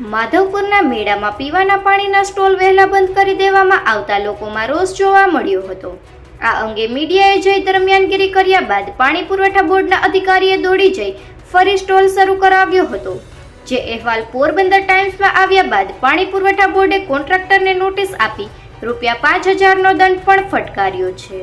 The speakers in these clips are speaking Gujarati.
માધવપુરના મેળામાં પીવાના પાણીના સ્ટોલ વહેલા બંધ કરી દેવામાં આવતા લોકોમાં રોષ જોવા મળ્યો હતો. આ અંગે મીડિયાએ જઈ દરમિયાનગીરી કર્યા બાદ પાણી પુરવઠા બોર્ડના અધિકારીએ દોડી જઈ ફરી સ્ટોલ શરૂ કરાવ્યો હતો. જે અહેવાલ પોરબંદર ટાઈમ્સમાં આવ્યા બાદ પાણી પુરવઠા બોર્ડે કોન્ટ્રાક્ટરને નોટિસ આપી રૂપિયા પાંચ હજારનો દંડ પણ ફટકાર્યો છે.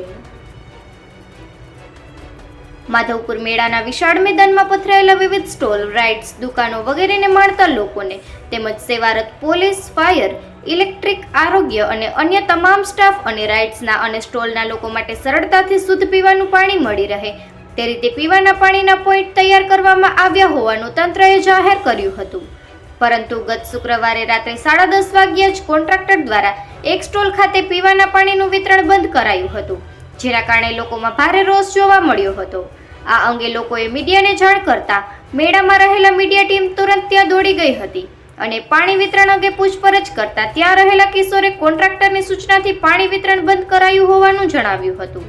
માધવપુર મેળાના વિશાળ મેદાનમાં પથરાયેલા વિવિધ સ્ટોલ, રાઇડ્સ, દુકાનો વગેરેને માણતા લોકોને તેમજ સેવારત પોલીસ, ફાયર, ઇલેક્ટ્રિક, આરોગ્ય અને અન્ય તમામ સ્ટાફ અને રાઇડ્સના અને સ્ટોલના લોકો માટે સરળતાથી શુદ્ધ પીવાનું પાણી મળી રહે. તે રીતે પીવાના પાણીના પોઈન્ટ તૈયાર કરવામાં આવ્યા હોવાનું તંત્રએ જાહેર કર્યું હતું. પરંતુ ગત શુક્રવારે રાત્રે સાડા દસ વાગ્યે જ કોન્ટ્રાક્ટર દ્વારા એક સ્ટોલ ખાતે પીવાના પાણીનું વિતરણ બંધ કરાયું હતું, જેના કારણે લોકોમાં ભારે રોષ જોવા મળ્યો હતો. આ અંગે લોકોએ મીડિયાને જાણ કરતા મેળામાં રહેલા મીડિયા ટીમ તુરંત ત્યાં દોડી ગઈ હતી અને પાણી વિતરણ અંગે પૂછપરછ કરતા ત્યાં રહેલા કિશોરે કોન્ટ્રાક્ટરની સૂચનાથી પાણી વિતરણ બંધ કરાયું હોવાનું જણાવ્યું હતું.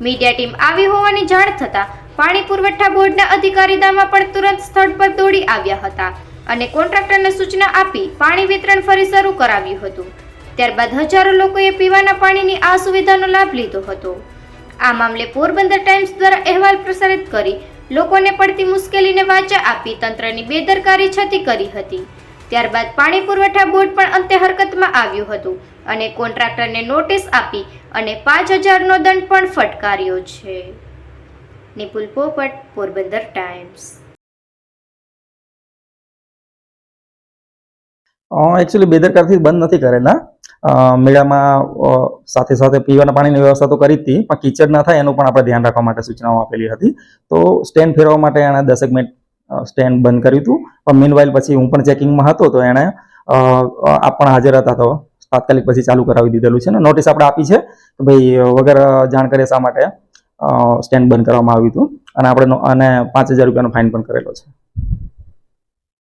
મીડિયા ટીમ આવી હોવાની જાણ થતાં પાણી પુરવઠા બોર્ડના અધિકારી દામા પણ તુરંત સ્થળ પર દોડી આવ્યા હતા અને કોન્ટ્રાક્ટરને સૂચના આપી પાણી વિતરણ ફરી શરૂ કરાવ્યું હતું. ત્યારબાદ હજારો લોકોએ પીવાના પાણીની આ સુવિધાનો લાભ લીધો હતો. આ મામલે પોરબંદર ટાઈમ્સ દ્વારા અહેવાલ પ્રસારિત કરી લોકોને પડતી મુશ્કેલીને વાચા આપી તંત્રની બેદરકારી છતી કરી હતી. ત્યારબાદ પાણી પુરવઠા બોર્ડ પણ અંતે હરકતમાં આવ્યું હતું અને કોન્ટ્રાક્ટરને નોટિસ આપી અને પાંચ હજારનો દંડ પણ ફટકાર્યો છે. નિપુલ પોપટ, પોરબંદર ટાઈમ્સ. એકચ્યુઅલી બેદરકારથી બંધ નથી કરેલા. મેળામાં સાથે સાથે પીવાના પાણીની વ્યવસ્થા તો કરી હતી, પણ કિચડ ના થાય એનું પણ આપણે ધ્યાન રાખવા માટે સૂચનાઓ આપેલી હતી. તો સ્ટેન્ડ ફેરવવા માટે એણે દસેક મિનિટ સ્ટેન્ડ બંધ કર્યું હતું. પણ મીનવાઇલ પછી હું પણ ચેકિંગમાં હતો, તો એણે આપ પણ હાજર હતા તો તાત્કાલિક પછી ચાલુ કરાવી દીધેલું છે ને. નોટિસ આપણે આપી છે કે ભાઈ વગર જાણ કરે શા માટે સ્ટેન્ડ બંધ કરવામાં આવ્યું હતું. અને આપણે અને પાંચ હજાર રૂપિયાનો ફાઇન પણ કરેલો છે.